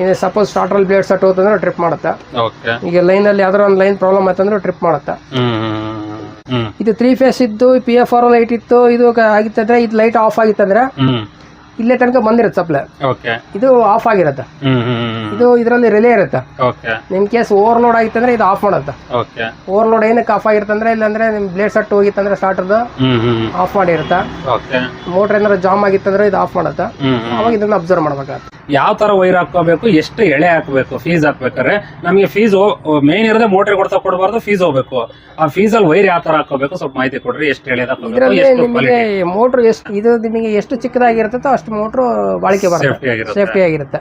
ಈಗ suppose starter blade ಸಟ್ ಹೋತಂದ್ರೆ ಟ್ರಿಪ್ ಮಾಡುತ್ತೆ? ಓಕೆ ಈಗ ಲೈನ್ ಅಲ್ಲಿ ಯಾವ್ದಾರ ಒಂದು ಲೈನ್ ಪ್ರಾಬ್ಲಮ್ ಆಯ್ತಂದ್ರೆ ಟ್ರಿಪ್ ಮಾಡುತ್ತೆ? ಹ್ಮ್ ಇದು ತ್ರೀ ಫೇಸ್ ಇತ್ತು ಪಿ ಎಫ್ ಆರ್ ಲೈಟ್ ಇತ್ತು ಇದು ಆಗಿತ್ತಂದ್ರೆ ಇದು ಲೈಟ್ ಆಫ್ ಆಗಿತ್ತಂದ್ರೆ ಇಲ್ಲೇ ತನಕ ಬಂದಿರುತ್ತೆ ಸಪ್ಲೈ ಓಕೆ ಇದು ಆಫ್ ಆಗಿರುತ್ತೆ. ಹ್ಮ್ ಹ್ಮ್ ಇದು ಇದರಲ್ಲಿ ರಿಲೇ ಇರುತ್ತೆ. ಓಕೆ ನಿಮ್ ಕೇಸ್ ಓವರ್ಲೋಡ್ ಆಗಿತ್ತಂದ್ರೆ ಇದು ಆಫ್ ಮಾಡುತ್ತೆ. ಓಕೆ ಓವರ್ಲೋಡ್ ಏನಕ್ಕೆ ಆಫ್ ಆಗಿರ್ತಂದ್ರೆ ಇಲ್ಲಾಂದ್ರೆ ನಿಮ್ ಬ್ಲೇಡ್ ಸಟ್ ಹೋಗಿತ್ತಂದ್ರೆ ಸ್ಟಾರ್ಟರ್ದು ಹ್ಮ್ ಹ್ಮ್ ಆಫ್ ಮಾಡಿರುತ್ತೆ. ಓಕೆ ಮೋಟರ್ ಏನಾದ್ರು ಜಾಮ್ ಆಗಿತ್ತಂದ್ರೆ ಇದು ಆಫ್ ಮಾಡುತ್ತೆ. ಹ್ಮ್ ಹ್ಮ್ ಅವಾಗ ಇದನ್ನ ಅಬ್ಸರ್ವ್ ಮಾಡ್ಬೇಕಾಗುತ್ತೆ. ಯಾವ ತರ ವೈರ್ ಹಾಕೋಬೇಕು ಎಷ್ಟು ಎಳೆ ಹಾಕಬೇಕು ಫೀಸ್ ಹಾಕ್ಬೇಕಾದ್ರೆ ನಮಗೆ ಫೀಸ್ ಮೇನ್ ಇರೋದೇ ಮೋಟರ್ ಕೊಡ್ತಾ ಕೊಡಬಾರ್ದು ಫೀಸ್ ಹೋಗ್ಬೇಕು. ಆ ಫೀಸ್ ಅಲ್ಲಿ ವೈರ್ ಯಾವ ತರ ಹಾಕೋಬೇಕು ಸ್ವಲ್ಪ ಮಾಹಿತಿ ಕೊಡ್ರಿ ಎಷ್ಟು ಎಳೆ ಹಾಕೋಬೇಕು ಇದರಲ್ಲಿ ಎಷ್ಟು ನಿಮಗೆ ಮೋಟ್ರ್ ಎಷ್ಟು ಇದು ನಿಮಗೆ ಎಷ್ಟು ಚಿಕ್ಕದಾಗಿರುತ್ತೋ ಅಷ್ಟು ಮೋಟ್ರ್ ಬಾಳಿಕೆ ಬರುತ್ತೆ. ಸೇಫ್ಟಿ ಆಗಿರುತ್ತೆ.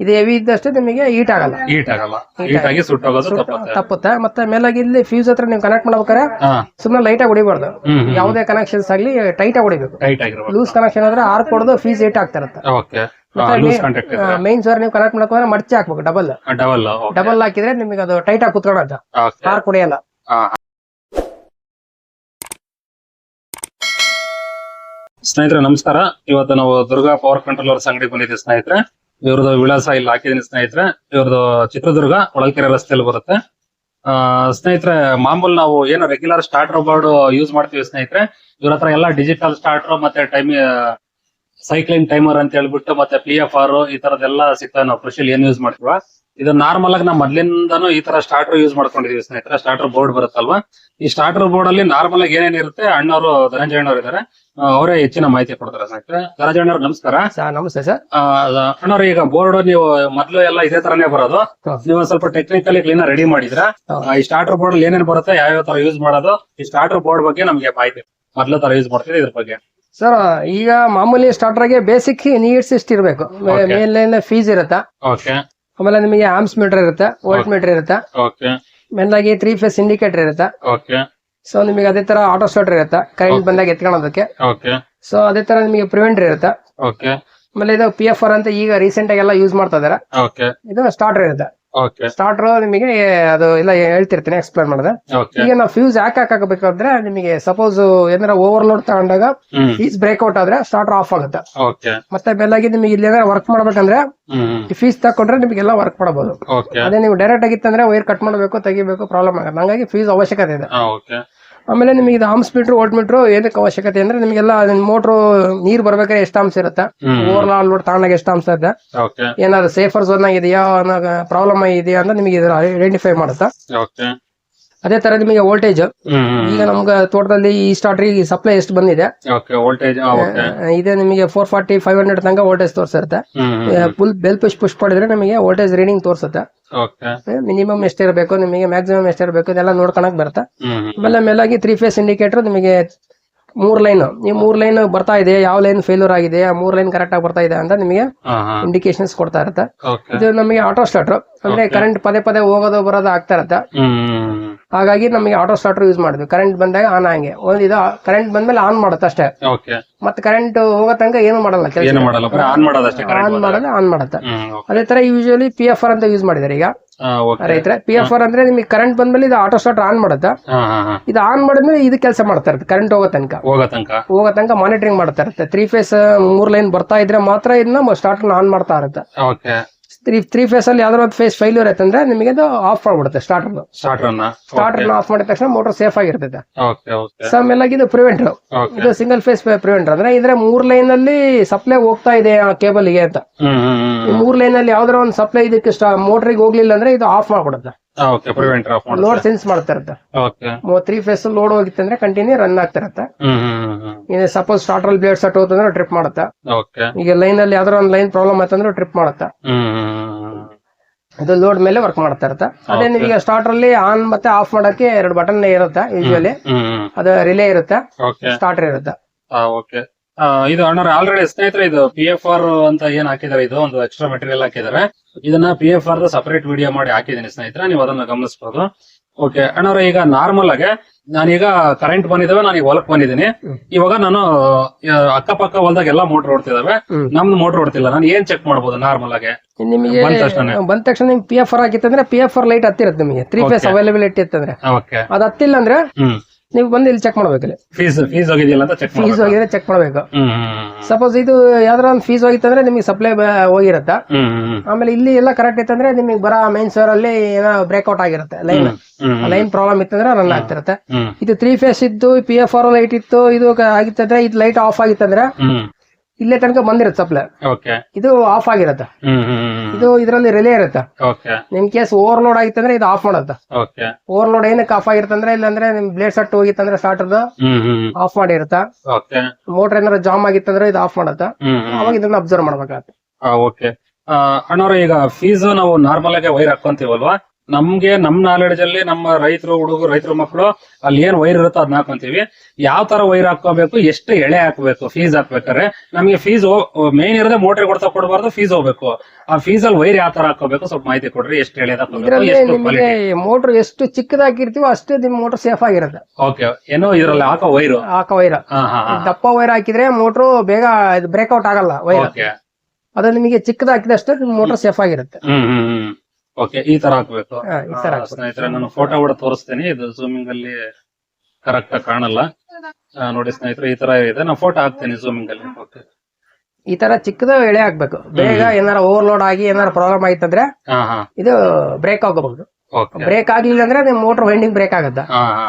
ಇದು ಹೆವಿ ಇದ್ದಷ್ಟು ನಿಮಗೆ ಹೀಟ್ ಆಗಲ್ಲ. ಹೀಟ್ ಆಗಲ್ಲ. ಹೀಟ್ ಆಗಿ ಸುಟ್ಟೋಗೋದು ತಪ್ಪುತ್ತೆ. ಮತ್ತೆ ಮೇಲಾಗಿ ಇಲ್ಲಿ ಫ್ಯೂಸ್ ಹತ್ರ ನೀವು ಕನೆಕ್ಟ್ ಮಾಡ್ಬೇಕಾದ್ರೆ ಹಾ. ಸುಮ್ಮನೆ ಲೈಟ್ ಆಗಿ ಹೊಡಿಬಾರ್ದು. ಯಾವುದೇ ಕನೆಕ್ಷನ್ಸ್ ಆಗಲಿ ಟೈಟ್ ಆಗಿ ಹೊಡಿಬೇಕು. ಟೈಟ್ ಆಗಿರ್ಬೇಕು ಲೂಸ್ ಕನೆಕ್ಷನ್ ಆದ್ರೆ ಆರ್ ಕೊಡೋದು ಫ್ಯೂಸ್ ಏಟ್ ಆಗ್ತಾ ಇರುತ್ತೆ. ಓಕೆ ಲೂಸ್ ಕಾಂಟ್ಯಾಕ್ಟ್ ಇದೆ ಮೈನ್ ಸರ್ ನೀವು ಕನೆಕ್ಟ್ ಮಾಡ್ಕೊಂಡ್ರೆ ಮರ್ಚಿ ಹಾಕ್ಬೇಕು ಡಬಲ್ ಡಬಲ್ ಡಬಲ್ ಹಾಕಿದ್ರೆ ನಿಮಗೆ ಅದು ಟೈಟ್ ಆಗಿ ಕುತ್ಕೊಳ್ಳೋದು ಆರ್ ಕುಡಿಯಲ್ಲ. ಸ್ನೇಹಿತರೆ, ನಮಸ್ಕಾರ. ಇವತ್ತು ನಾವು ದುರ್ಗಾ ಪವರ್ ಕಂಟ್ರೋಲರ್ಸ್ ಅಂಗಡಿ ಬಂದಿದ್ದೀವಿ ಸ್ನೇಹಿತರೆ. ಇವ್ರದ್ದು ವಿಳಾಸ ಇಲ್ಲಿ ಹಾಕಿದೀನಿ ಸ್ನೇಹಿತರೆ. ಇವ್ರದ್ದು ಚಿತ್ರದುರ್ಗ ಒಳಕೆರೆ ರಸ್ತೆಯಲ್ಲಿ ಬರುತ್ತೆ. ಸ್ನೇಹಿತರೆ, ಮಾಮೂಲ್ ನಾವು ಏನು ರೆಗ್ಯುಲರ್ ಸ್ಟಾರ್ಟರ್ ಬೋರ್ಡ್ ಯೂಸ್ ಮಾಡ್ತೀವಿ ಸ್ನೇಹಿತರೆ. ಇವ್ರ ಹತ್ರ ಎಲ್ಲ ಡಿಜಿಟಲ್ ಸ್ಟಾರ್ಟರ್ ಮತ್ತೆ ಟೈಮ್ ಸೈಕ್ಲಿಂಗ್ ಟೈಮರ್ ಅಂತ ಹೇಳ್ಬಿಟ್ಟು ಮತ್ತೆ ಪಿ ಎಫ್ ಆರ್ ಈ ತರದೆಲ್ಲ ಸಿಗ್ತಾವೆ ನಾವು ಕೃಷಿಲಿ ಏನ್ ಯೂಸ್ ಮಾಡ್ತೀವ. ಇದು ನಾರ್ಮಲ್ ಆಗಿ ನಾವು ಮೊದ್ಲಿಂದಾನು ಈ ತರ ಸ್ಟಾರ್ಟರ್ ಯೂಸ್ ಮಾಡ್ಕೊಂಡಿದೀವಿ ಸ್ನೇಹಿತರೆ. ಸ್ಟಾರ್ಟರ್ ಬೋರ್ಡ್ ಬರುತ್ತಲ್ವಾ? ಈ ಸ್ಟಾರ್ಟರ್ ಬೋರ್ಡ್ ಅಲ್ಲಿ ನಾರ್ಮಲ್ ಆಗಿ ಏನೇನಿರುತ್ತೆ ಅಣ್ಣವರು ಧನಂಜಯ ಅಣ್ಣವ್ರು ಇದಾರೆ. ಅವರೇ ಹೆಚ್ಚಿನ ಮಾಹಿತಿ ಕೊಡ್ತಾರೆ ಸ್ನೇಹಿತರೆ. ಧನಂಜಯ ಅಣ್ಣವ್ರು ನಮಸ್ಕಾರ. ಸರ್ ನಮಸ್ತೆ ಸರ್. ಅಣ್ಣವ್ರು ಈಗ ಬೋರ್ಡ್ ನೀವು ಮೊದ್ಲು ಎಲ್ಲ ಇದೇ ತರನೇ ಬರೋದು. ನೀವು ಸ್ವಲ್ಪ ಟೆಕ್ನಿಕಲಿ ಕ್ಲೀನ್ ರೆಡಿ ಮಾಡಿದ್ರ? ಈ ಸ್ಟಾರ್ಟರ್ ಬೋರ್ಡ್ ಅಲ್ಲಿ ಏನೇನ್ ಬರುತ್ತೆ ಯಾವ ತರ ಯೂಸ್ ಮಾಡೋದು? ಈ ಸ್ಟಾರ್ಟರ್ ಬೋರ್ಡ್ ಬಗ್ಗೆ ನಮ್ಗೆ ಮಾಹಿತಿ ಮೊದ್ಲು ತರ ಯೂಸ್ ಮಾಡ್ತೀವಿ ಇದ್ರ ಬಗ್ಗೆ? ಸರ್ ಈಗ ಮಾಮೂಲಿ ಸ್ಟಾರ್ಟರ್ಗೆ ಬೇಸಿಕ್ ನೀಡ್ಸ್ ಇಷ್ಟ ಇರಬೇಕು. ಮೇನ್ ಲೈನ್ ಫೀಸ್ ಇರುತ್ತೆ? ಆಮೇಲೆ ನಿಮಗೆ ಆಮ್ಸ್ ಮೀಟರ್ ಇರುತ್ತೆ? ವೋಲ್ಟ್ ಮೀಟರ್ ಇರುತ್ತೆ? ಮೇನ್ ಆಗಿ ತ್ರೀ ಫೇಸ್ ಇಂಡಿಕೇಟರ್ ಇರುತ್ತೆ? ಸೊ ನಿಮಗೆ ಅದೇ ತರ ಆಟೋ ಸ್ಟಾರ್ಟರ್ ಇರುತ್ತೆ? ಕರೆಂಟ್ ಬಂದಾಗ ಎತ್ಕೊಳ್ಳೋದಕ್ಕೆ ಸೊ ಅದೇ ತರ ನಿಮಗೆ ಪ್ರಿವೆಂಟರ್ ಇರುತ್ತೆ? ಆಮೇಲೆ ಇದು ಪಿ ಎಫ್ ಆರ್ ಅಂತ ಈಗ ರೀಸೆಂಟ್ ಆಗಿ ಎಲ್ಲ ಯೂಸ್ ಮಾಡ್ತಾ ಇದಾರೆ. ಇದು ಸ್ಟಾರ್ಟರ್ ಇರುತ್ತೆ? ಸ್ಟಾರ್ಟರ್ ನಿಮಗೆ ಅದು ಎಲ್ಲ ಹೇಳ್ತಿರ್ತೀನಿ ಎಕ್ಸ್ಪ್ಲೇನ್ ಮಾಡಿದೆ. ಈಗ ನಾವು ಫ್ಯೂಸ್ ಯಾಕೆ ಹಾಕಬೇಕಾದ್ರೆ ನಿಮಗೆ ಸಪೋಸ್ ಏನಾರ ಓವರ್ಲೋಡ್ ತಗೊಂಡಾಗ ಫೀಸ್ ಬ್ರೇಕ್ಔಟ್ ಆದ್ರೆ ಸ್ಟಾರ್ಟರ್ ಆಫ್ ಆಗುತ್ತೆ. ಮತ್ತೆ ಬೆಲ್ಲಾಗಿ ನಿಮಗೆ ಇಲ್ಲಿ ಏನಾರ ವರ್ಕ್ ಮಾಡ್ಬೇಕಂದ್ರೆ ಫೀಸ್ ತಕೊಂಡ್ರೆ ನಿಮಗೆಲ್ಲ ವರ್ಕ್ ಮಾಡಬಹುದು ಅದೇ ನೀವು ಡೈರೆಕ್ಟ್ ಆಗಿತ್ತಂದ್ರೆ ವೈರ್ ಕಟ್ ಮಾಡಬೇಕು ತೆಗಿಬೇಕು ಪ್ರಾಬ್ಲಮ್ ಆಗುತ್ತೆ ಹಂಗಾಗಿ ಫೀಸ್ ಅವಶ್ಯಕತೆ ಇದೆ. ಆಮೇಲೆ ನಿಮಗೆ ಇದು ಆಮ್ಸ್ ಬಿಟ್ರು ವೋಲ್ಟ್ ಮೀಟ್ರ್ ಏನಕ್ಕೆ ಅವಶ್ಯಕತೆ ಅಂದ್ರೆ ನಿಮಗೆಲ್ಲ ಮೋಟ್ರು ನೀರ್ ಬರ್ಬೇಕಾದ್ರೆ ಎಷ್ಟು ಅಂಶ ಇರುತ್ತೆ? ಓವರ್ ಆಲ್ ಲೋಡ್ ತಗೊಂಡಾಗ ಎಷ್ಟು ಅಂಶ ಇದೆ ಏನಾದ್ರು ಸೇಫರ್ ಜೋನ್ ಆಗಿದೆಯಾ? ಪ್ರಾಬ್ಲಮ್ ಇದೆಯಾ ಅಂತ ನಿಮಗೆ ಐಡೆಂಟಿಫೈ ಮಾಡುತ್ತಾ? ಅದೇ ತರ ನಿಮಗೆ ವೋಲ್ಟೇಜ್ ಈಗ ನಮ್ಗೆ ತೋಟದಲ್ಲಿ ಈ ಸ್ಟಾರ್ಟ್ರಿ ಸಪ್ಲೈ ಎಷ್ಟು ಬಂದಿದೆ? ವೋಲ್ಟೇಜ್ ಇದೆ ನಿಮಗೆ ಫೋರ್ ಫಾರ್ಟಿ ಫೈವ್ ಹಂಡ್ರೆಡ್ ತನಕ ವೋಲ್ಟೇಜ್ ತೋರಿಸುತ್ತೆ ಫುಲ್ ಬೆಲ್ ಪುಷ್ ಪುಷ್ ಮಾಡಿದ್ರೆ ನಿಮಗೆ ವೋಲ್ಟೇಜ್ ರೀಡಿಂಗ್ ತೋರಿಸುತ್ತೆ. ಮಿನಿಮಮ್ ಎಷ್ಟಿರಬೇಕು ನಿಮಗೆ ಮ್ಯಾಕ್ಸಿಮಮ್ ಎಷ್ಟಿರಬೇಕು ಇದೆಲ್ಲ ನೋಡ್ಕೊಳಕ್ ಬರುತ್ತೆ. ಆಮೇಲೆ ಮೇಲಾಗಿ ತ್ರೀ ಫೇಸ್ ಇಂಡಿಕೇಟರ್ ನಿಮಗೆ ಮೂರ್ ಲೈನ್ ಈ ಮೂರ್ ಲೈನ್ ಬರ್ತಾ ಇದೆ ಯಾವ ಲೈನ್ ಫೇಲ್ಯೂರ್ ಆಗಿದೆ ಆ ಮೂರ್ ಲೈನ್ ಕರೆಕ್ಟ್ ಆಗಿ ಬರ್ತಾ ಇದೆ ಅಂತ ನಿಮಗೆ ಇಂಡಿಕೇಶನ್ಸ್ ಕೊಡ್ತಾ ಇರುತ್ತೆ. ಇದು ನಮಗೆ ಆಟೋ ಸ್ಟಾರ್ಟರ್ ಅಂದ್ರೆ ಕರೆಂಟ್ ಪದೇ ಪದೇ ಹೋಗೋದು ಬರೋದು ಆಗ್ತಾ ಇರುತ್ತೆ. ಹಾಗಾಗಿ ನಮಗೆ ಆಟೋ ಸ್ಟಾರ್ಟರ್ ಯೂಸ್ ಮಾಡಿದ್ವಿ. ಕರೆಂಟ್ ಬಂದಾಗ ಆನ್ ಹಂಗೆ ಒಂದು ಇದು ಕರೆಂಟ್ ಬಂದ್ಮೇಲೆ ಆನ್ ಮಾಡುತ್ತೆ ಅಷ್ಟೇ. ಮತ್ತೆ ಕರೆಂಟ್ ಹೋಗೋ ತನಕ ಏನು ಮಾಡಲ್ಲ ಆನ್ ಮಾಡೋದಷ್ಟೇ ಆನ್ ಕರೆಂಟ್ ಮಾಡೋದು ಆನ್ ಮಾಡುತ್ತೆ. ಅದೇ ತರ ಯೂಶಲಿ ಪಿ ಎಫ್ ಆರ್ ಅಂತ ಯೂಸ್ ಮಾಡಿದಾರೆ ಈಗ. ರೈತರ ಪಿ ಎಫ್ ಆರ್ ಅಂದ್ರೆ ನಿಮಗೆ ಕರೆಂಟ್ ಬಂದ್ಮೇಲೆ ಇದು ಆಟೋ ಸ್ಟಾರ್ಟರ್ ಆನ್ ಮಾಡುತ್ತೆ? ಇದು ಆನ್ ಮಾಡಿದ್ಮೇಲೆ ಇದು ಕೆಲಸ ಮಾಡ್ತಾ ಇರುತ್ತೆ ಕರೆಂಟ್ ಹೋಗೋ ತನಕ. ಹೋಗೋ ತನಕ. ಮಾನಿಟರಿಂಗ್ ಮಾಡ್ತಾ ಇರುತ್ತೆ. ತ್ರೀ ಫೇಸ್ ಮೂರ್ ಲೈನ್ ಬರ್ತಾ ಇದ್ರೆ ಮಾತ್ರ ಇದನ್ನ ಸ್ಟಾರ್ಟರ್ ಆನ್ ಮಾಡ್ತಾ ಇರುತ್ತೆ. ತ್ರೀ ತ್ರೀ ಫೇಸ್ ಅಲ್ಲಿ ಯಾವ್ದಾದ್ರು ಒಂದು ಫೇಸ್ ಫೈಲ್ಯೂರ್ ಆಯ್ತಂದ್ರೆ ನಿಮಗೆ ಅದು ಆಫ್ ಮಾಡ್ಬಿಡುತ್ತೆ ಸ್ಟಾರ್ಟರ್ ಸ್ಟಾರ್ಟರ್ನ ಸ್ಟಾರ್ಟರ್ ಆಫ್ ಮಾಡಿದ ತಕ್ಷಣ ಮೋಟರ್ ಸೇಫ್ ಆಗಿರ್ತೈತೆ. ಓಕೆ ಎಲ್ಲ ಇದು ಪ್ರಿವೆಂಟರ್ ಇದು ಸಿಂಗಲ್ ಫೇಸ್ ಪ್ರಿವೆಂಟರ್ ಅಂದ್ರೆ ಇದ್ರೆ ಮೂರ್ ಲೈನ್ ಅಲ್ಲಿ ಸಪ್ಲೈ ಹೋಗ್ತಾ ಇದೆ ಆ ಕೇಬಲ್ಗೆ ಅಂತ. ಮೂರ್ ಲೈನ್ ಅಲ್ಲಿ ಯಾವ್ದಾರ ಒಂದು ಸಪ್ಲೈ ಇದಕ್ಕೆ ಮೋಟರ್ಗೆ ಹೋಗ್ಲಿಲ್ಲ ಅಂದ್ರೆ ಇದು ಆಫ್ ಮಾಡ್ಬಿಡುತ್ತೆ. ಓಕೆ ಪ್ರಿವೆಂಟರ್ ಆಫ್ ಮಾಡೋದು ಲೋಡ್ ಸೆನ್ಸ್ ಮಾಡ್ತಾ ಇರುತ್ತೆ ಓಕೆ ತ್ರೀ ಫೇಸ್ ಲೋಡ್ ಹೋಗಿತ್ತಂದ್ರೆ ಕಂಟಿನ್ಯೂ ರನ್ ಆಗ್ತಾ ಇರುತ್ತೆ ಹ್ಮ್ ಹ್ಮ್ ಹ್ಮ್ ಈಗ ಸಪೋಸ್ ಸ್ಟಾರ್ಟರ್ ಬ್ಲೇಡ್ ಸಟ್ ಹೋತಂದ್ರೆ ಟ್ರಿಪ್ ಮಾಡುತ್ತೆ. ಓಕೆ ಈಗ ಲೈನ್ ಅಲ್ಲಿ ಯಾವ್ದಾರ ಒಂದು ಲೈನ್ ಪ್ರಾಬ್ಲಮ್ ಆಯ್ತಂದ್ರೆ ಟ್ರಿಪ್ ಮಾಡುತ್ತೆ. ಹ್ಮ್ ಇದು ಲೋಡ್ ಮೇಲೆ ವರ್ಕ್ ಮಾಡ್ತಾ ಇರುತ್ತೆ ಅದೇ ನಿಮಗೆ ಸ್ಟಾರ್ಟರ್ ಅಲ್ಲಿ ಆನ್ ಮತ್ತೆ ಆಫ್ ಮಾಡಕ್ಕೆ ಎರಡು ಬಟನ್ ಇರುತ್ತೆ ಯೂಶುವಲಿ ಹ್ಮ್ ಅದು ರಿಲೇ ಇರುತ್ತೆ ಓಕೆ ಸ್ಟಾರ್ಟರ್ ಇರುತ್ತೆ. ಓಕೆ ಇದು ಅಣ್ಣರ ಆಲ್ರೆಡಿ ಸ್ನೇಹಿತರೆ ಇದು ಪಿ ಎಫ್ ಆರ್ ಅಂತ ಏನ್ ಹಾಕಿದಾರೆ ಇದು ಒಂದು ಎಕ್ಸ್ಟ್ರಾ ಮೆಟೀರಿಯಲ್ ಹಾಕಿದಾರೆ. ಇದನ್ನ P F R separate video ಮಾಡಿ ಹಾಕಿದ್ದೀನಿ ಸ್ನೇಹಿತರೆ ನೀವು ಅದನ್ನ ಗಮನಿಸಬಹುದು ಓಕೆ ಅಣ್ಣವರ ಈಗ ನಾರ್ಮಲ್ ಆಗಿ ನಾನೀಗ ಕರೆಂಟ್ ಬಂದಿದ್ದಾವೆ ನಾನೀಗ ಈಗ ಹೊಲಕ್ ಬಂದಿದ್ದೀನಿ. ಇವಾಗ ನಾನು ಅಕ್ಕಪಕ್ಕ ಹೊಲದಾಗ ಎಲ್ಲಾ ಮೋಟರ್ ಓಡ್ತಿದಾವೆ. ನಮ್ದು ಮೋಟರ್ ಓಡ್ತಿಲ್ಲ ನಾನು ಏನ್ ಚೆಕ್ ಮಾಡಬಹುದು ನಾರ್ಮಲ್ ಆಗಿ? ನಿಮಗೆ ಬಂದ ತಕ್ಷಣ ನಿಮ್ಗೆ ಪಿ ಎಫ್ ಆರ್ ಆಗಿತ್ತಂದ್ರೆ ಪಿ ಎಫ್ ಆರ್ ಲೈಟ್ ಹತ್ತಿರತ್ತೆ ನಿಮಗೆ ತ್ರೀ ಫೇಸ್. ಅವೈಲೇಬಿಲಿಟಿ ಇತ್ತಂದ್ರೆ. ಅದು ಹತ್ತಿಲ್ಲ ಅಂದ್ರೆ ನೀವು ಬಂದು ಇಲ್ಲಿ ಚೆಕ್ ಮಾಡ್ಬೇಕು ಇಲ್ಲಿ ಫೀಸ್ ಫೀಸ್ ಹೋಗಿದೆಯಲ್ಲ ಅಂತ ಚೆಕ್ ಫೀಸ್ ಹೋಗಿದ್ರೆ ಚೆಕ್ ಮಾಡ್ಬೇಕು. ಸಪೋಸ್ ಇದು ಯಾವ್ದಾರ ಒಂದು ಫೀಸ್ ಹೋಗಿತ್ತಂದ್ರೆ ನಿಮಗೆ ಸಪ್ಲೈ ಹೋಗಿರತ್ತ? ಆಮೇಲೆ ಇಲ್ಲಿ ಎಲ್ಲ ಕರೆಕ್ಟ್ ಇತ್ತಂದ್ರೆ ನಿಮಗೆ ಬರ ಮೈನ್ ಸರ್ ಅಲ್ಲಿ ಏನೋ ಬ್ರೇಕ್ಔಟ್ ಆಗಿರುತ್ತೆ ಲೈನ್ ಲೈನ್ ಪ್ರಾಬ್ಲಮ್ ಇತ್ತಂದ್ರೆ ರನ್ ಆಗ್ತಿರುತ್ತೆ. ಇದು ತ್ರೀ ಫೇಸ್ ಇದ್ದು ಪಿ ಎಫ್ ಆರ್ ಲೈಟ್ ಇತ್ತು ಇದು ಆಗಿತ್ತಂದ್ರೆ ಇದು ಲೈಟ್ ಆಫ್ ಆಗಿತ್ತಂದ್ರೆ ಇಲ್ಲೇ ತನಕ ಬಂದಿರತ್ತೆ ಸಪ್ಲೈ ಓಕೆ ಇದು ಆಫ್ ಆಗಿರತ್ತೆ. ಹ್ಮ್ ಹ್ಮ್ ಇದು ಇದರಲ್ಲಿ ರಿಲೇ ಇರುತ್ತೆ. ಓಕೆ ನಿಮ್ ಕೇಸ್ ಓವರ್ಲೋಡ್ ಆಗಿತ್ತಂದ್ರೆ ಇದು ಆಫ್ ಮಾಡುತ್ತೆ. ಓಕೆ ಓವರ್ಲೋಡ್ ಏನಕ್ಕೆ ಆಫ್ ಆಗಿರ್ತಂದ್ರೆ ಇಲ್ಲಾಂದ್ರೆ ನಿಮ್ ಬ್ಲೇಡ್ ಸಟ್ ಹೋಗಿತ್ತಂದ್ರೆ ಹ್ಮ್ ಆಫ್ ಮಾಡಿರುತ್ತೆ. ಓಕೆ ಮೋಟರ್ ಏನಾರ ಜಾಮ್ ಆಗಿತ್ತಂದ್ರೆ ಇದು ಆಫ್ ಮಾಡುತ್ತೆ. ಅವಾಗ ಇದನ್ನ ಅಬ್ಸರ್ವ್ ಮಾಡ್ಬೇಕಾಗತ್ತೆ. ಓಕೆ ಅಣ್ಣವ್ರ ಈಗ ಫೀಸ್ ನಾವು ನಾರ್ಮಲ್ ಆಗಿ ವೈರ್ ಹಾಕೊಂತೀವಲ್ವಾ ನಮ್ಗೆ ನಮ್ ನಾಲೆಡ್ಜ್ ಅಲ್ಲಿ ನಮ್ಮ ರೈತರು ಹುಡುಗರು ರೈತರು ಮಕ್ಕಳು ಅಲ್ಲಿ ಏನ್ ವೈರ್ ಇರುತ್ತೋ ಅದನ್ನ ಹಾಕೊಂತೀವಿ. ಯಾವ ತರ ವೈರ್ ಹಾಕೋಬೇಕು ಎಷ್ಟು ಎಳೆ ಹಾಕಬೇಕು ಫೀಸ್ ಹಾಕ್ಬೇಕಾದ್ರೆ. ನಮಗೆ ಫೀಸ್ ಮೇನ್ ಇರದೆ ಮೋಟರ್ ಕೊಡ್ತಾ ಕೊಡಬಾರ್ದು ಫೀಸ್ ಹೋಗ್ಬೇಕು. ಆ ಫೀಸ್ ಅಲ್ಲಿ ವೈರ್ ಯಾವ ತರ ಹಾಕೋಬೇಕು ಸ್ವಲ್ಪ ಮಾಹಿತಿ ಕೊಡ್ರಿ ಎಷ್ಟು ಎಳೆ ಮೋಟರ್ ಎಷ್ಟು ಚಿಕ್ಕದಾಗಿರ್ತೀವೋ ಅಷ್ಟು ನಿಮ್ ಮೋಟರ್ ಸೇಫ್ ಆಗಿರುತ್ತೆ. ಓಕೆ ಏನೋ ಇದ್ರಲ್ಲಿ ಹಾಕೋ ವೈರ್. ಹಾಕೋ ವೈರ್. ದಪ್ಪ ವೈರ್ ಹಾಕಿದ್ರೆ ಮೋಟರ್ ಬೇಗ ಬ್ರೇಕ್ಔಟ್ ಆಗಲ್ಲ ವೈರ್. ಅದು ನಿಮಗೆ ಚಿಕ್ಕದ ಹಾಕಿದಷ್ಟು ನಿಮ್ ಮೋಟರ್ ಸೇಫ್ ಆಗಿರುತ್ತೆ. ಹ್ಮ್. ಓಕೆ ಈ ತರ ಹಾಕ್ಬೇಕು. ಹಾ, ಈ ತರ ಆ, ಸ್ನೇಹಿತರೆ ನಾನು ಫೋಟೋ ಕೂಡ ತೋರಿಸ್ತೀನಿ. ಇದು ಜೂಮಿಂಗ್ ಅಲ್ಲಿ ಕರೆಕ್ಟ್ ಆಗಿ ಕಾಣಲ್ಲ. ಆ, ನೋಡಿ ಸ್ನೇಹಿತರೆ ಈ ತರ ಇದೆ. ನಾನು ಫೋಟೋ ಹಾಕ್ತೀನಿ ಜೂಮಿಂಗ್ ಅಲ್ಲಿ. ಓಕೆ ಈ ತರ ಚಿಕ್ಕದ ಎಳೆ ಹಾಕ್ಬೇಕು. ಬೇಗ ಏನಾರ ಓವರ್ಲೋಡ್ ಆಗಿ ಏನಾರ ಪ್ರಾಬ್ಲಮ್ ಆಯ್ತಂದ್ರೆ ಹಾ ಹಾ. ಇದು ಬ್ರೇಕ್ ಆಗಬಹುದು. ಓಕೆ ಬ್ರೇಕ್ ಆಗ್ಲಿಲ್ಲ ಅಂದ್ರೆ ನಿಮ್ ಮೋಟರ್ ವೈಂಡಿಂಗ್ ಬ್ರೇಕ್ ಆಗುತ್ತೆ? ಹಾ ಹಾ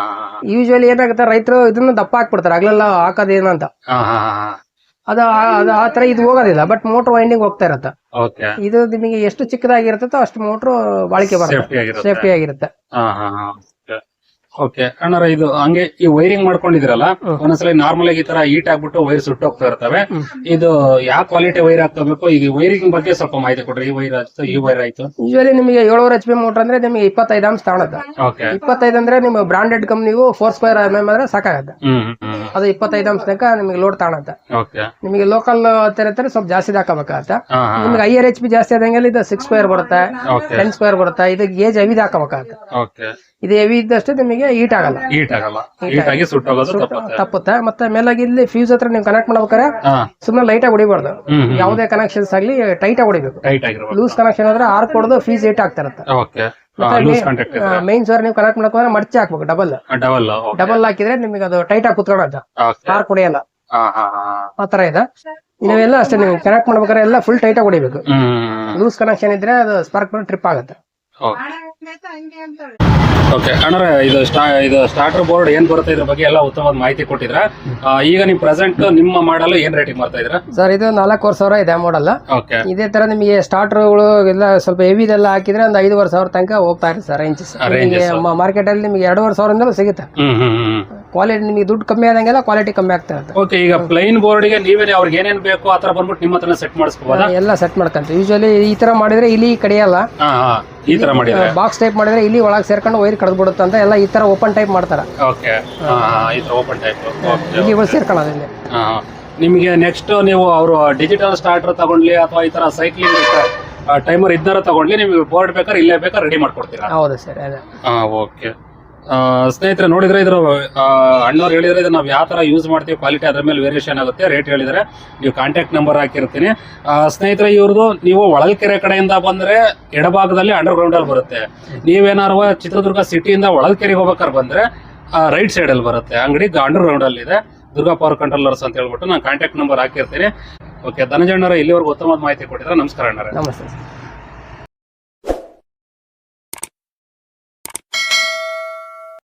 ಯೂಶುವಲಿ ಏನಾಗುತ್ತೆ ರೈತರು ಇದನ್ನ ದಪ್ಪ ಹಾಕ್ಬಿಡ್ತಾರೆ. ಅಗ್ಲೆಲ್ಲ ಹಾಕೋದೇನಂತ ಅಂತ. ಹಾ ಹಾ ಹಾ. ಅದು ಆ- ಅದು ಆ ತರ ಇದು ಹೋಗೋದಿಲ್ಲ ಬಟ್ ಮೋಟರ್ ವೈಂಡಿಂಗ್ ಹೋಗ್ತಾ ಇರತ್ತೆ. ಓಕೆ ಇದು ನಿಮಗೆ ಎಷ್ಟು ಚಿಕ್ಕದಾಗಿರುತ್ತೋ ಅಷ್ಟು ಮೋಟರ್ ಬಾಳಿಕೆ ಬರುತ್ತೆ. ಸೇಫ್ಟಿ ಆಗಿರುತ್ತೆ ಸೇಫ್ಟಿ ಆಗಿರುತ್ತೆ ಹಾ ಹಾ ಹಾ ಓಕೆ. ಅಣ್ಣಾರ ಇದು ಹಂಗೆ ಈ ವೈರಿಂಗ್ ಮಾಡ್ಕೊಂಡಿದ್ರಲ್ಲ ಒಂದೊಂದ್ಸಲ ನಾರ್ಮಲ್ ಆಗಿ ಈ ತರ ಹೀಟ್ ಆಗ್ಬಿಟ್ಟು ವೈರ್ ಸುಟ್ಟೋಗ್ತಾ ಇರ್ತವೆ. ಇದು ಯಾವ ಕ್ವಾಲಿಟಿ ವೈರ್ ಹಾಕೋಬೇಕು ಈಗ ವೈರಿಂಗ್ ಬಗ್ಗೆ ಸ್ವಲ್ಪ ಮಾಹಿತಿ ಕೊಡ್ರಿ. ಈ ವೈರ್ ಆಯ್ತು ಈ ವೈರ್ ಆಯ್ತು. ಯೂಶಲಿ ನಿಮಗೆ ಏಳುವರೆ ಎಚ್ ಪಿ ಮೋಟರ್ ಅಂದ್ರೆ ನಿಮಗೆ ಇಪ್ಪತ್ತೈದು ಅಂಶ ತಗೊಳುತ್ತೆ ಓಕೆ. ಇಪ್ಪತ್ತೈದು ಅಂದ್ರೆ ನಿಮ್ಮ ಬ್ರಾಂಡೆಡ್ ಕಂಪ್ನಿಗೂ ಫೋರ್ ಸ್ಕ್ವೇರ್ ಎಂ ಎಂ ಅಂದ್ರೆ ಸಾಕಾಗತ್ತೆ. ಅದು ಇಪ್ಪತ್ತೈದು ಅಂಶ ತನಕ ನಿಮಗೆ ಲೋಡ್ ತಗೊಳತ್ತೆ. ನಿಮಗೆ ಲೋಕಲ್ ತೆರತಾರೆ ಸ್ವಲ್ಪ ಜಾಸ್ತಿ ಹಾಕಬೇಕಾಗತ್ತೆ. ನಿಮ್ಗೆ ಐ ಆರ್ ಎಚ್ ಪಿ ಜಾಸ್ತಿ ಆದಂಗೆ ಇದು ಸಿಕ್ಸ್ ಸ್ಕ್ವೇರ್ ಬರುತ್ತೆ ಟೆನ್ ಸ್ಕ್ವೇರ್ ಬರುತ್ತೆ ಇದು ಏಜ್ ಹೆವಿದ್ ಹಾಕಬೇಕಾಗತ್ತೆ ಇದು ಹೆವಿ ಇದ್ದಷ್ಟು ನಿಮಗೆ ಹೀಟ್ ಆಗಲ್ಲ. ಹೀಟ್ ಆಗಲ್ಲ. ಹೀಟ್ ಆಗಿ ಸುಟ್ಟೋಗೋದು ತಪ್ಪುತ್ತೆ. ತಪ್ಪುತ್ತೆ. ಮತ್ತೆ ಮೇಲಾಗಿ ಇಲ್ಲಿ ಫ್ಯೂಸ್ ಹತ್ರ ನೀವು ಕನೆಕ್ಟ್ ಮಾಡ್ಬೇಕಾದ್ರೆ ಸುಮ್ಮನೆ ಲೈಟ್ ಆಗಿ ಹೊಡಿಬಾರ್ದು. ಯಾವ್ದೇ ಕನೆಕ್ಷನ್ಸ್ ಆಗಲಿ ಟೈಟ್ ಆಗಿ ಹೊಡಿಬೇಕು. ಟೈಟ್ ಆಗಿರ್ಬೇಕು ಲೂಸ್ ಕನೆಕ್ಷನ್ ಆದ್ರೆ ಆರ್ ಕೊಡೋದು ಫೀಸ್ ಏಟ್ ಆಗ್ತಾ ಇರುತ್ತೆ ಓಕೆ ಮೈನ್ ಸರ್ ನೀವು ಕನೆಕ್ಟ್ ಮಾಡ್ಕೊಂಡ್ರೆ ಮರ್ಚಿ ಹಾಕ್ಬೇಕು ಡಬಲ್ ಡಬಲ್ ಡಬಲ್ ಹಾಕಿದ್ರೆ ನಿಮಗೆ ಅದು ಟೈಟ್ ಆಗಿ ಕುತ್ಕೊಳ್ಳೋದು ಆರ್ ಕುಡಿಯಲ್ಲ. ಹಾ ಹಾ ಹಾ. ಆ ತರ ಇದೆ. ನೀವೆಲ್ಲ ಅಷ್ಟೇ ನೀವು ಕನೆಕ್ಟ್ ಮಾಡ್ಬೇಕಾದ್ರೆ ಎಲ್ಲ ಫುಲ್ ಟೈಟ್ ಆಗಿ ಹೊಡಿಬೇಕು. ಲೂಸ್ ಕನೆಕ್ಷನ್ ಇದ್ರೆ ಅದು ಸ್ಪಾರ್ಕ್ ಟ್ರಿಪ್ ಆಗುತ್ತೆ. ಓಕೆ ಅಣ್ಣರ ಇದು ಸ್ಟಾ ಇದು ಸ್ಟಾರ್ಟರ್ ಬೋರ್ಡ್ ಏನ್ ಬರುತ್ತೆ ಇದ್ರ ಬಗ್ಗೆ ಎಲ್ಲ ಉತ್ತಮವಾದ ಮಾಹಿತಿ ಕೊಟ್ಟಿದ್ರ ಆ, ಈಗ ನೀವು ಪ್ರೆಸೆಂಟ್ ನಿಮ್ಮ ಮಾಡಲು ಏನ್ ರೇಟಿಂಗ್ ಮಾಡ್ತಾ ಇದ್ರ ಸರ್ ಇದು ನಾಲ್ಕೂವರೆ ಸಾವಿರ ಇದೆ ಮಾಡಲ್ಲ ಓಕೆ ಇದೇ ತರ ನಿಮಗೆ ಸ್ಟಾರ್ಟರ್ಗಳು ಎಲ್ಲ ಸ್ವಲ್ಪ ಹೆವಿ ಇದೆಲ್ಲ ಹಾಕಿದ್ರೆ ಒಂದು ಐದುವರೆ ಸಾವಿರ ತನಕ ಹೋಗ್ತಾ ಇರುತ್ತೆ ಸರ್ ರೇಂಜಸ್ ಮಾರ್ಕೆಟ್ ಅಲ್ಲಿ ನಿಮಗೆ ಎರಡೂವರೆ ಸಾವಿರದಿಂದಲೂ ಸಿಗುತ್ತೆ. ಹ್ಮ್ ಹ್ಮ್ ಹ್ಮ್. ಕ್ವಾಲಿಟಿ ನಿಮಗೆ ದುಡ್ಡು ಕಮ್ಮಿ ಆದಂಗೆಲ್ಲ ಕ್ವಾಲಿಟಿ ಕಮ್ಮಿ ಆಗ್ತಾ ಇರುತ್ತೆ. ಓಕೆ ಈಗ ಪ್ಲೈನ್ ಬೋರ್ಡ್ಗೆ ನೀವೇ ಅವ್ರಿಗೆ ಏನೇನ್ ಬೇಕು ಆ ತರ ಬಂದ್ಬಿಟ್ಟು ನಿಮ್ಮ ಹತ್ರ ಸೆಟ್ ಮಾಡಿಸ್ಕೋಬೋದಾ? ಎಲ್ಲ ಸೆಟ್ ಮಾಡ್ಕೊಂತೀವಿ. ಯೂಶ್ವಲಿ ಈ ತರ ಮಾಡಿದ್ರೆ ಇಲ್ಲಿ ಕಡಿಯಲ್ಲ ಹಾ ಹಾ ಈ ಥರ ಮಾಡಿದ್ರೆ? ಬಾಕ್ಸ್ ಟೈಪ್ ಮಾಡಿದ್ರೆ ಇಲ್ಲಿ ಒಳಗೆ ಸೇರ್ಕೊಂಡು ವೈರ್ ಕಡ್ದು ಬಿಡುತ್ತೆ ಅಂತ ಎಲ್ಲ ಈ ತರ ಓಪನ್ ಟೈಪ್ ಮಾಡ್ತಾರೆ. ಓಕೆ ಹಾ ಈ ತರ ಓಪನ್ ಟೈಪ್ ಇಲ್ಲಿ ಸೇರ್ಕೊಳ್ಳೋದು ಇಲ್ಲಿ. ಹಾ ನಿಮಗೆ ನೆಕ್ಸ್ಟ್ ನೀವು ಅವರು ಡಿಜಿಟಲ್ ಸ್ಟಾರ್ಟರ್ ತಗೊಂಡ್ಲಿ ಅಥವಾ ಈ ತರ ಸೈಕ್ಲಿಂಗ್ ಟೈಮರ್ ಇದ್ದಾರ ತಗೊಂಡ್ಲಿ ನಿಮಗೆ ಬೋರ್ಡ್ ಬೇಕಾದ್ರೆ ಇಲ್ಲೇ ಬೇಕಾದ್ರೆ ರೆಡಿ ಮಾಡ್ಕೊಡ್ತೀರಾ? ಹೌದು ಸರ್ ಅದೇ. ಹಾ ಓಕೆ ಸ್ನೇಹಿತರೆ, ನೋಡಿದ್ರೆ ಇದ್ರ ಅಣ್ಣವ್ರು ಹೇಳಿದ್ರೆ ಇದು ನಾವು ಯಾವ ತರ ಯೂಸ್ ಮಾಡ್ತೀವಿ ಕ್ವಾಲಿಟಿ ಅದ್ರ ಮೇಲೆ ವೇರಿಯೇಷನ್ ಆಗುತ್ತೆ ರೇಟ್ ಹೇಳಿದರೆ ನೀವು ಕಾಂಟ್ಯಾಕ್ಟ್ ನಂಬರ್ ಹಾಕಿರ್ತೀನಿ. ಸ್ನೇಹಿತರೆ ಇವ್ರದ್ದು ನೀವು ಒಳಲ್ಕೆರೆ ಕಡೆಯಿಂದ ಬಂದ್ರೆ ಎಡಭಾಗದಲ್ಲಿ ಅಂಡರ್ ಗ್ರೌಂಡಲ್ಲಿ ಬರುತ್ತೆ. ನೀವೇನಾರು ಚಿತ್ರದುರ್ಗ ಸಿಟಿಯಿಂದ ಒಳಲ್ಕೆರೆಗೆ ಹೋಗ್ಬೇಕಾದ್ರೆ ಬಂದ್ರೆ ರೈಟ್ ಸೈಡ್ ಅಲ್ಲಿ ಬರುತ್ತೆ. ಅಂಗಡಿ ಅಂಡರ್ ಗ್ರೌಂಡಲ್ಲಿ ಇದೆ. ದುರ್ಗಾ ಪವರ್ ಕಂಟ್ರೋಲರ್ಸ್ ಅಂತ ಹೇಳ್ಬಿಟ್ಟು ನಾನು ಕಾಂಟ್ಯಾಕ್ಟ್ ನಂಬರ್ ಹಾಕಿರ್ತೀನಿ. ಓಕೆ ಧನಂಜಯಣ್ಣರ ಇಲ್ಲಿವರೆಗೂ ಉತ್ತಮವಾದ ಮಾಹಿತಿ ಕೊಟ್ಟಿದ್ರೆ ನಮಸ್ಕಾರ ಅಣ್ಣರೇ ನಮಸ್ತೆ.